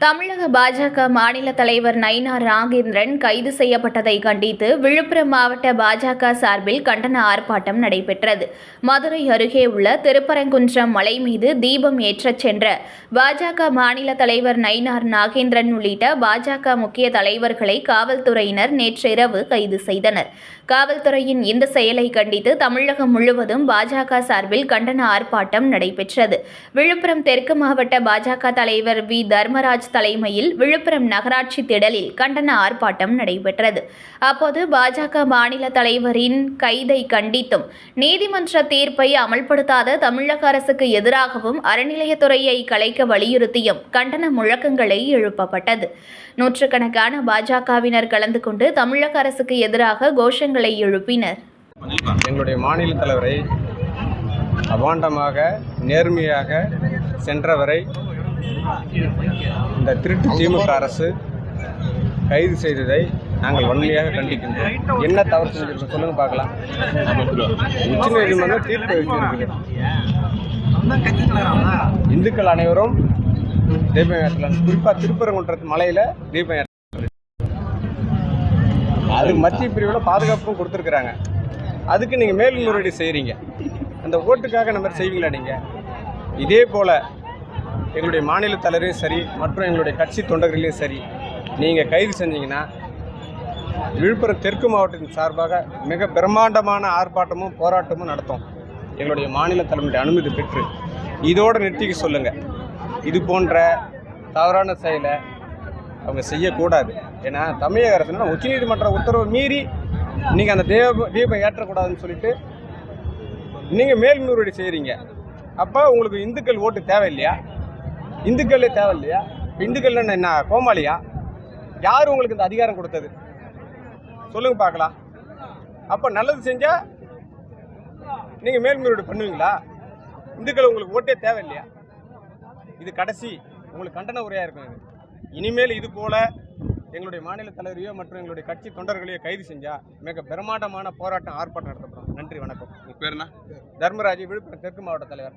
தமிழக தமிழக பாஜக மாநில தலைவர் நயினார் நாகேந்திரன் கைது செய்யப்பட்டதை கண்டித்து விழுப்புரம் மாவட்ட பாஜக சார்பில் கண்டன ஆர்ப்பாட்டம் நடைபெற்றது. மதுரை அருகே உள்ள திருப்பரங்குன்றம் மலை மீது தீபம் ஏற்றச் சென்ற பாஜக மாநில தலைவர் நயினார் நாகேந்திரன் உள்ளிட்ட பாஜக முக்கிய தலைவர்களை காவல்துறையினர் நேற்றிரவு கைது செய்தனர். காவல்துறையின் இந்த செயலை கண்டித்து தமிழகம் முழுவதும் பாஜக சார்பில் கண்டன ஆர்ப்பாட்டம் நடைபெற்றது. விழுப்புரம் தெற்கு மாவட்ட பாஜக தலைவர் வி தர்மராஜ் தலைமையில் விழுப்புரம் நகராட்சி திடலில் கண்டன ஆர்ப்பாட்டம் நடைபெற்றது. அப்போது பாஜக மாநில தலைவரின் கைதை கண்டித்தும் நீதிமன்ற தீர்ப்பை அமல்படுத்தாத தமிழக அரசுக்கு எதிராகவும் அறநிலையத்துறையை கலைக்க வலியுறுத்தியும் கண்டன முழக்கங்களை எழுப்பப்பட்டது. நூற்றுக்கணக்கான பாஜகவினர் கலந்து கொண்டு தமிழக அரசுக்கு எதிராக கோஷங்களை எழுப்பினர். எங்களுடைய மாநில தலைவரை அபாண்டமாக நேர்மையாக சென்றவரை இந்த திருட்டு திமுக அரசு கைது செய்ததை நாங்கள் வன்மையாக கண்டிக்கின்றோம். என்ன தவறு செஞ்சிருக்கோம் சொல்லுங்க பார்க்கலாம். உச்சநீதிமன்றம் தீர்ப்பு வைத்திருக்கிறது. இந்துக்கள் அனைவரும் தீபம் ஏற்றலாம். குறிப்பாக திருப்பரங்குன்றத்து மலையில் தீபம் ஏற்றலாம். அது மத்திய பிரிவில் பாதுகாப்பும் கொடுத்துருக்குறாங்க. அதுக்கு நீங்கள் மேல்முறையீடு செய்கிறீங்க அந்த ஓட்டுக்காக நம்ம செய்வீங்களா நீங்கள் இதே போல் எங்களுடைய மாநில தலைவரையும் சரி மற்றும் எங்களுடைய கட்சி தொண்டர்களையும் சரி நீங்கள் கைது செஞ்சீங்கன்னா விழுப்புரம் தெற்கு மாவட்டத்தின் சார்பாக மிக பிரம்மாண்டமான ஆர்ப்பாட்டமும் போராட்டமும் நடத்தும். எங்களுடைய மாநில தலைமையுடைய அனுமதி பெற்று இதோடு நிறுத்திக்க சொல்லுங்கள் இது போன்ற தவறான செயலை அவங்க செய்யக்கூடாது. ஏன்னா தமிழக அரசுனா உச்சநீதிமன்ற உத்தரவை மீறி நீங்கள் அந்த தேவ தீபம் ஏற்றக்கூடாதுன்னு சொல்லிட்டு நீங்கள் மேல்முறையீடு செய்கிறீங்க அப்போ உங்களுக்கு இந்துக்கள் ஓட்டு தேவையில்லையா? இந்துக்களே தேவையில்லையா? இப்போ இந்துக்கள்னு என்ன கோமாளியா? யார் உங்களுக்கு இந்த அதிகாரம் கொடுத்தது? சொல்லுங்க பார்க்கலாம். அப்போ நல்லது செஞ்சால் நீங்கள் மேல்முறையீடு பண்ணுவீங்களா? இந்துக்கள் உங்களுக்கு ஓட்டே தேவையில்லையா? இது கடைசி. உங்களுக்கு கண்டன உரையாக இருக்கும் இது. இனிமேல் இது போல எங்களுடைய மாநில தலைவரையோ மற்றும் எங்களுடைய கட்சி தொண்டர்களையோ கைது செஞ்சா மிக பிரமாண்டமான போராட்டம் ஆர்ப்பாட்டம் நடத்தப்படும். நன்றி வணக்கம். உங்க பேர் என்ன? தர்மராஜ் விழுப்புரம் தெற்கு மாவட்ட தலைவர்.